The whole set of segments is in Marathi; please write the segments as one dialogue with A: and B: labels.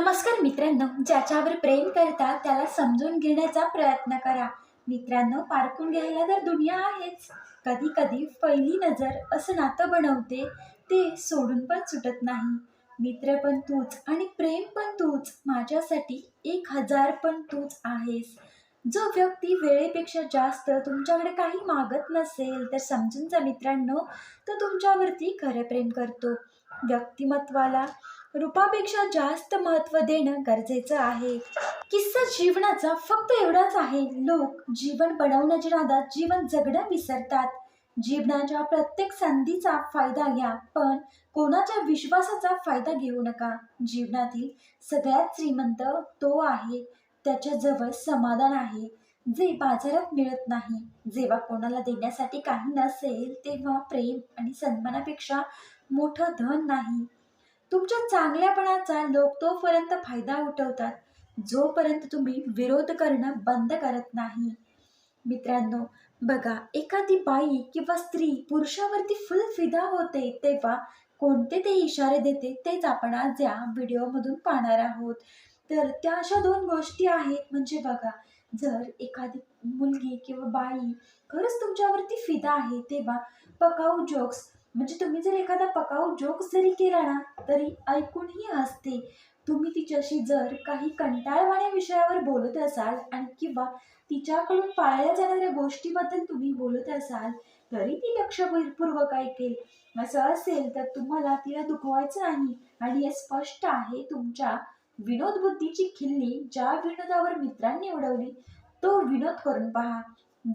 A: नमस्कार मित्रांनो ज्याच्यावर प्रेम करता त्याला समजून घेण्याचा प्रयत्न करा. मित्रांनो पारखून घ्यायला तर दुनिया आहेच. कधी कधी पहिली नजर असं नातं बनवते ते सोडून पण सुटत नाही. मित्र पण तूच आणि प्रेम पण तूच माझ्यासाठी एक हजार पण तूच आहेस. जो व्यक्ती वेळेपेक्षा जास्त तुमच्याकडे काही मागत नसेल तर समजून जा मित्रांनो तो तुमच्यावरती खरं प्रेम करतो. व्यक्तिमत्वाला रूपापेक्षा जास्त महत्त्व देणं गरजेचं आहे. किस्सा जीवनाचा फक्त एवढाच आहे. लोक जीवन बनवण्याच्या नादात जीवन जगणं विसरतात. जीवनाच्या प्रत्येक संधीचा फायदा घ्या पण कोणाच्या विश्वासाचा फायदा घेऊ नका. जीवनातील सगळ्यात श्रीमंत तो आहे. त्याच्याजवळ समाधान आहे. जे बाजारात मिळत नाही जेव्हा कोणाला देण्यासाठी काही नसेल तेव्हा प्रेम आणि सन्मानापेक्षा मोठं धन नाही. तुमच्या चांगल्यापणाचा लोक तोपर्यंत फायदा उठवतात जोपर्यंत तुम्ही विरोध करणं बंद करत नाही. मित्रांनो बघा एखादी बाई किंवा स्त्री पुरुषावरती फुल फिदा होते तेव्हा कोणते ते इशारे देते तेच आपण आज या व्हिडिओमधून पाहणार आहोत. तर त्या अशा दोन गोष्टी आहेत म्हणजे बघा जर एखादी मुलगी किंवा बाई खरंच तुमच्यावरती फिदा आहे तेव्हा पकाऊ जोक्स म्हणजे तुम्ही जर एखादा पकाऊ जोक जरी केला ना तरी ऐकूनही हसते. तुम्ही तिच्याशी जर काही कंटाळवाण्या विषयावर बोलत असाल आणि किंवा तिच्याकडून पाळल्या जाणाऱ्या गोष्टीबद्दल तुम्ही बोलत असाल तरी ती लक्षपूर्वक ऐकेल. असं असेल तर तुम्हाला तिला दुखवायचं नाही आणि हे स्पष्ट आहे तुमच्या विनोद बुद्धीची खिल्ली ज्या विनोदावर मित्रांनी उडवली तो विनोद करून पहा.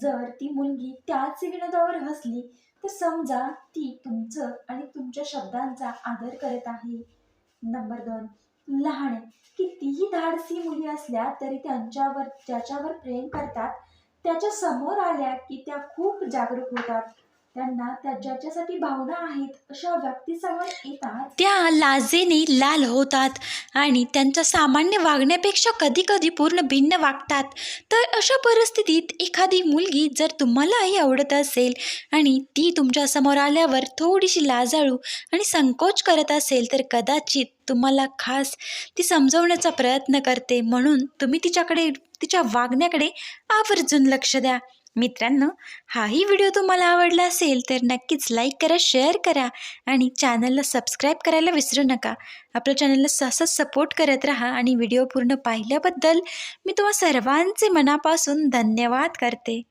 A: जर ती मुलगी त्याच विनोदावर हसली तर समजा ती तुमचं आणि तुमच्या शब्दांचा आदर करत आहे. नंबर दोन लहान. कितीही धाडसी मुली असल्या तरी त्यांच्यावर ज्याच्यावर प्रेम करतात त्याच्यासमोर आल्या की त्या खूप जागरूक होतात. त्यांना त्या ज्याच्यासाठी भावना आहेत अशा व्यक्तीसमोर येतात.
B: त्या लाजेने लाल होतात आणि त्यांच्या सामान्य वागण्यापेक्षा कधीकधी पूर्ण भिन्न वागतात. तर अशा परिस्थितीत एखादी मुलगी जर तुम्हालाही आवडत असेल आणि ती तुमच्यासमोर आल्यावर थोडीशी लाजाळू आणि संकोच करत असेल तर कदाचित तुम्हाला खास ती समजवण्याचा प्रयत्न करते. म्हणून तुम्ही तिच्याकडे तिच्या वागण्याकडे आवर्जून लक्ष द्या. मित्रांनो हाही व्हिडिओ तुम्हाला आवडला असेल तर नक्कीच लाईक करा शेअर करा आणि चॅनलला सबस्क्राईब करायला विसरू नका. आपल्या चॅनलला सहसच सपोर्ट करत राहा आणि व्हिडिओ पूर्ण पाहिल्याबद्दल मी तुम्हा सर्वांचे मनापासून धन्यवाद करते.